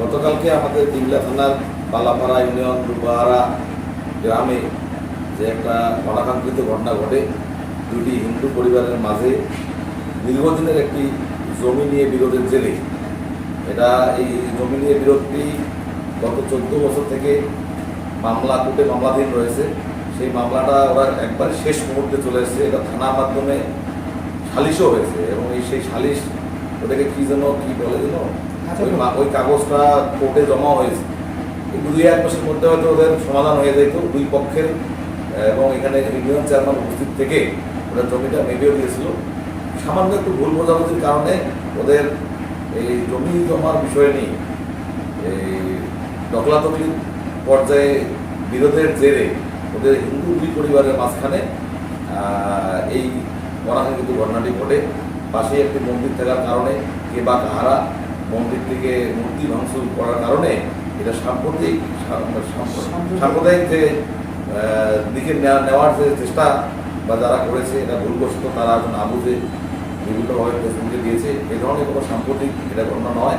গতকালকে আমাদের দিংলা থানার পালাপাড়া ইউনিয়ন রূপাহারা গ্রামে যে একটা অনাকাঙ্ক্ষিত ঘটনা ঘটে, দুটি হিন্দু পরিবারের মাঝে দীর্ঘদিনের একটি জমি নিয়ে বিরোধের জেলে এটা এই জমি নিয়ে বিরোধটি গত চোদ্দ বছর থেকে মামলা কোর্টে মামলাধীন রয়েছে সেই মামলাটা ওরা একবার শেষ মুহূর্তে চলে এসেছে এটা থানার মাধ্যমে সালিশও হয়েছে এবং এই সেই সালিশ ওটাকে কী যেন, কী বলে যেন। ওই মা- ওই কাগজটা কোর্টে জমা হয়েছে। দুই এক মাসের মধ্যে হয়তো ওদের সমাধান হয়ে যেত। দুই পক্ষের এবং এখানে ইউনিয়ন চেয়ারম্যান উপস্থিত থেকে ওরা জমিটা মেপেও দিয়েছিল। সামান্য একটু ভুল বোঝাবুঝির কারণে ওদের এই জমি জমার বিষয় নিয়ে এই দখলাদখলি পর্যায়ে বিরোধের জেরে ওদের হিন্দু দুই পরিবারের মাঝখানে এই অনাকাঙ্ক্ষিত ঘটনাটি ঘটে পাশে একটি মন্দির থাকার কারণে কে বা কাহারা মন্দির থেকে মূর্তি ভাঙচুর করার কারণে এটা সাম্প্রতিক সাম্প্রদায়িক যে দিকে নেওয়া- নেওয়ার যে চেষ্টা বা যারা করেছে এটা ভুলগ্রস্ত তারা এখন না বুঝে বিভিন্নভাবে ফেসবুকে দিয়েছে। এ ধরনের কোনো সাম্প্রতিক এটা ঘটনা নয়।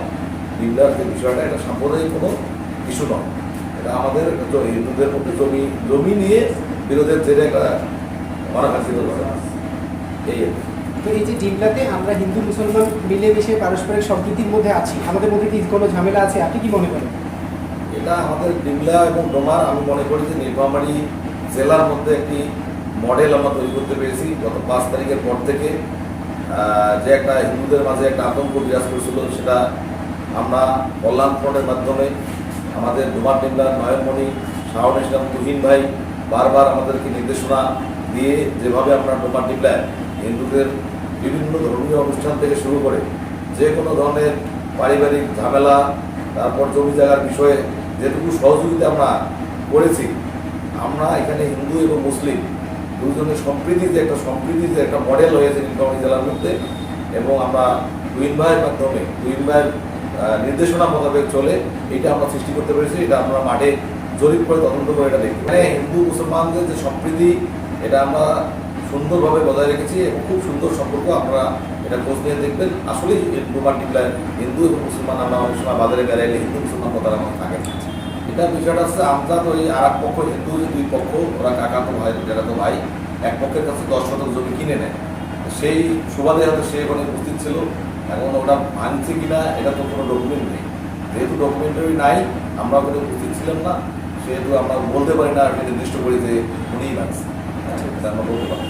বিল্ডার যে বিষয়টা এটা সাম্প্রদায়িক কোনো ইস্যু নয়। এটা আমাদের হিন্দুদের মধ্যে জমি জমি নিয়ে বিরোধের জেরে একটা অনাকাঙ্ক্ষিত ঘটনা এই। তো এই যে ডিমলাতে আমরা হিন্দু মুসলমান মিলেমিশে পারস্পরিক সম্প্রীতির মধ্যে আছি, আমাদের মধ্যে কি কোনো ঝামেলা আছে? আপনি কি মনে করেন? এটা আমাদের ডিমলা এবং ডোমার, আমি মনে করি যে নীলফামারী জেলার মধ্যে একটি মডেল আমরা তৈরি করতে পেরেছি। গত পাঁচ তারিখের পর থেকে যে একটা হিন্দুদের মাঝে একটা আতঙ্ক বিরাজ করছিল, সেটা আমরা কল্যাণ ফ্রন্টের মাধ্যমে আমাদের ডোমার ডিমলার নয়নমণি শাহন ইসলাম, তুহিন ভাই বারবার আমাদেরকে নির্দেশনা দিয়ে যেভাবে আমরা ডোমার, ডিমলায় হিন্দুদের বিভিন্ন ধর্মীয় অনুষ্ঠান থেকে শুরু করে যে কোনো ধরনের পারিবারিক ঝামেলা, তারপর জমি জায়গার বিষয়ে যেটুকু সহযোগিতা আমরা করেছি, আমরা এখানে হিন্দু এবং মুসলিম দুজনের সম্প্রীতি যে একটা সম্প্রীতি যে একটা মডেল হয়েছে নীলফামারী জেলার মধ্যে এবং আমরা টুইন ভাইয়ের মাধ্যমে টুইন ভাইয়ের নির্দেশনা মোতাবেক চলে এটা আমরা সৃষ্টি করতে পেরেছি, এটা আমরা মাঠে জরিপ করে তদন্ত করে এটা দেখি মানে হিন্দু, মুসলমানদের যে সম্প্রীতি, এটা আমরা সুন্দরভাবে বজায় রেখেছি, এবং খুব সুন্দর সম্পর্ক আমরা এটা খোঁজ নিয়ে দেখবেন। আসলেই টিপলায় হিন্দু এবং মুসলমান আমরা অনেক সময় বাজারে বেড়াইলে হিন্দু মুসলমান কথা আমার থাকে। এটা বিষয়টা হচ্ছে আমরা তো এই আর পক্ষ, হিন্দু যে দুই পক্ষ, ওরা কাকা তো ভাই যারা তো ভাই, এক পক্ষের কাছে দশ শতক জমি কিনে নেয়। সেই সুবাদে হয়তো সে ওখানে উপস্থিত ছিল, এখন ওটা ভাঙছে কিনা, এটা তো কোনো ডকুমেন্ট নেই। যেহেতু ডকুমেন্টারি নাই আমরা ওখানে উপস্থিত ছিলাম না, সেহেতু আমরা বলতে পারি না নির্দিষ্ট করি যে উনিই ভাঙছে। এটা আমরা বলতে পারি।